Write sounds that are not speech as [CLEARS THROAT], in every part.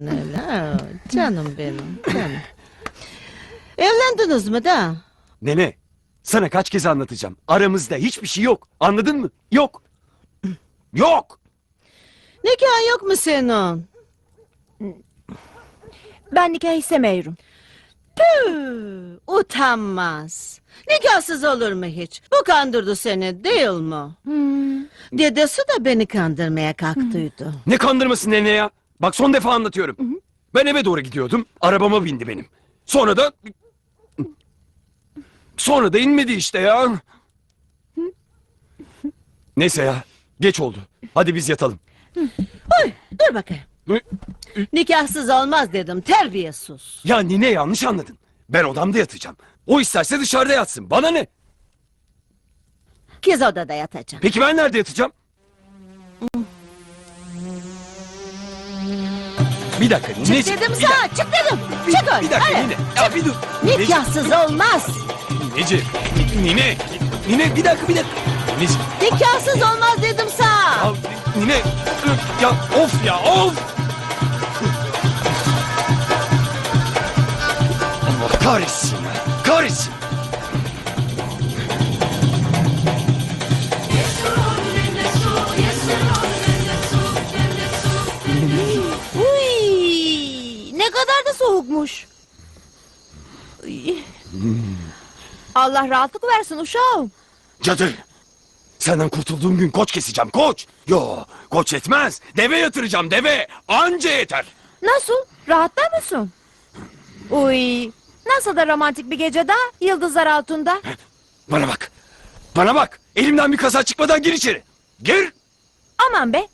Öyle, [LAUGHS] canım benim, canım. Evlendiniz mi da? Nene, sana kaç kez anlatacağım. Aramızda hiçbir şey yok. Anladın mı? Yok. [CLEARS THROAT] Yok. Nikah yok mu senin? Ben nikah istemiyorum. Püh, utanmaz. Nikahsız olur mu hiç? Bu kandırdı seni değil mi? Dedesi de beni kandırmaya kalktıydı. Ne kandırması nene ya? Bak son defa anlatıyorum. Ben eve doğru gidiyordum. Arabama bindi benim. Sonra da... Sonra da inmedi işte ya. Neyse ya. Geç oldu. Hadi biz yatalım. Oy, dur bakayım. Nikahsız olmaz dedim, terbiyesiz. Ya nine yanlış anladın. Ben odamda yatacağım. O isterse dışarıda yatsın. Bana ne? Kız odada yatacağım. Peki ben nerede yatacağım? Bir dakika. Çık Nine- dedim bir sana, çık dedim. Bir, Çık öyle, bir dakika hadi. Nine. Ya bir dur. Nikahsız olmaz. Nineciğim. Nine. Nine bir dakika bir dakika. Nineciğim. Nikahsız olmaz dedim sana. Ya, Nine. Ya of ya of. Uy. Allah rahatlık versin uşağım. Cadı. Senden kurtulduğum gün koç keseceğim koç. Yo koç etmez. Deve yatıracağım deve. Anca yeter. Nasıl? Rahatta mısın? Uy, nasıl da romantik bir gece daha yıldızlar altında. Bana bak. Bana bak. Elimden bir kaza çıkmadan gir içeri. Gir. Aman be.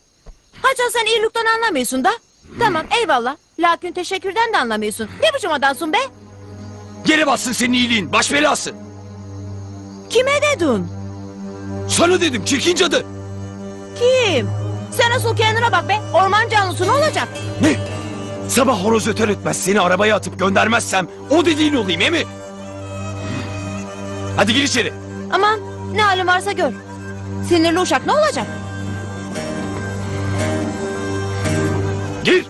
Haçan sen iyilikten anlamıyorsun da. Tamam eyvallah. Lakin teşekkürden de anlamıyorsun. Ne biçim adamsın be? Geri bassın senin iyiliğin. Baş belası. Kime dedin? Sana dedim çirkin cadı. Kim? Sen asıl kendine bak be. Orman canlısı ne olacak? Ne? Sabah horoz öter ötmez seni arabaya atıp göndermezsem o dediğin olayım he mi? Hadi gir içeri. Aman ne halin varsa gör. Sinirli uşak ne olacak? Gir.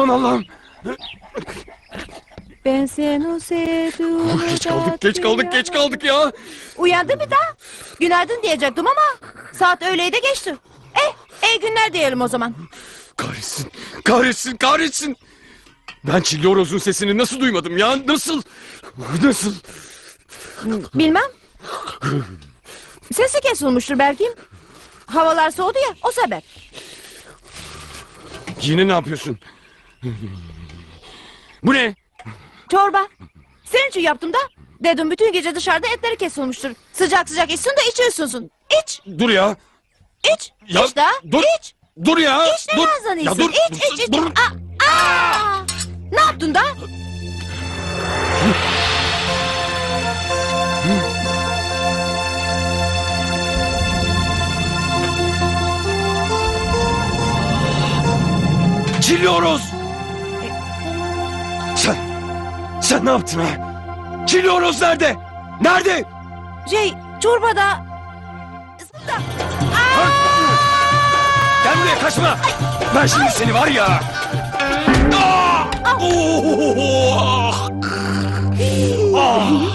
Aman Allah'ım. Ben seni sevdim. Geç kaldık, geç kaldık, geç kaldık ya. Uyandı mı da? Günaydın diyecektim ama saat öğleyi geçti. Eh, iyi günler diyelim o zaman. Kahretsin, kahretsin, kahretsin. Ben çilli horozun sesini nasıl duymadım ya? Nasıl? Nasıl? Bilmem. Sesi kesilmiştir belki. Havalar soğudu ya o sebep. Yine ne yapıyorsun? Bu ne? Çorba. Senin için yaptım da. Dedim bütün gece dışarıda etleri kesilmiştir. Sıcak sıcak içsin de içi ısınsın. İç, Dur ya. iç. Ya, iç daha. dur. İç. Dur ya. İç ne dur. nazlanıyorsun? Ya dur. İç, iç, iç. Dur. Aa, aa! Ne yaptın da? Çilli sen ne yaptın ha? Çilli horoz nerede? Nerede? Şey, çorbada... Da- Gel buraya kaçma. Ben şimdi seni var ya. Ah! Oh! Ah!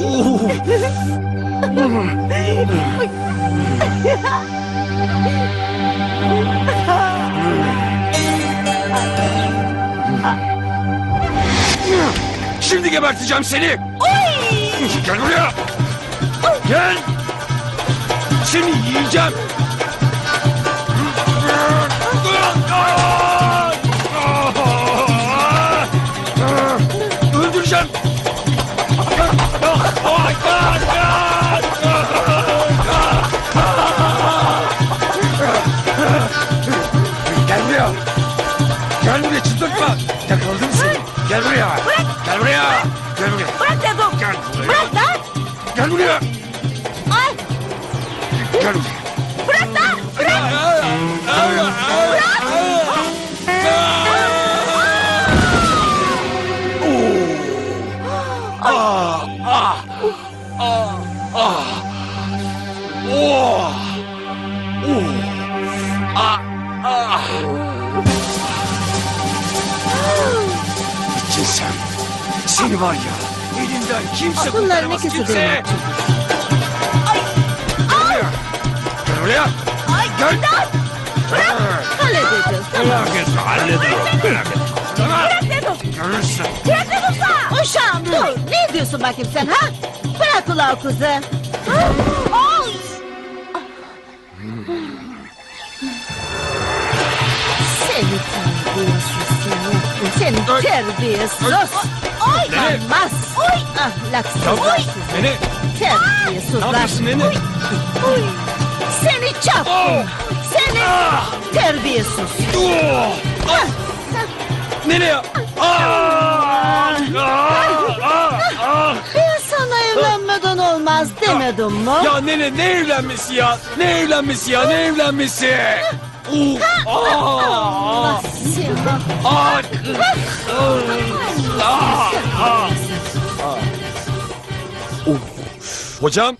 Oh! [LAUGHS] Şimdi geberteceğim seni. [LAUGHS] Gel buraya. Gel. Seni yiyeceğim. Öldüreceğim. Gel buraya. Gel buraya çıldırtma. Yakaladım seni. Gel buraya. Buraya. Bırak lan. Gel buraya. Ay. Gel buraya. Bırak lan. Bırak. Ah, ah, ah, ah. Oh. Oh. Ah, ah. Bittin sen. Seni var ya. Elinden kimse Bunların kurtaramaz ikisi kimse. buraya. Gel buraya. Ay. Gel. Lan. Halledeceğiz. Tamam. Merak etme hallederim. Merak etme. Tamam. Bırak dedim. Görürsün. Bırak. Uşağım dur. Ne diyorsun bakayım sen ha? Bırak ula o kızı. Ay. Seni terbiyesiz seni. Seni Ay. Terbiyesiz. Ay. Utanmaz. Ay. Ahlaksız. Tamam. Nene. Ne Terbiyesizler. yapıyorsun nene? Seni çap. Oh. Seni Ah. terbiyesiz. Oh. Ah. Nereye? Ah. Ah. Ah. Ah. Ben sana evlenmeden olmaz demedim mi? Ya nene ne evlenmesi ya? Ne evlenmesi ya? Ne evlenmesi? Uh. Allah Ah. seni. Ah. Oh. Hocam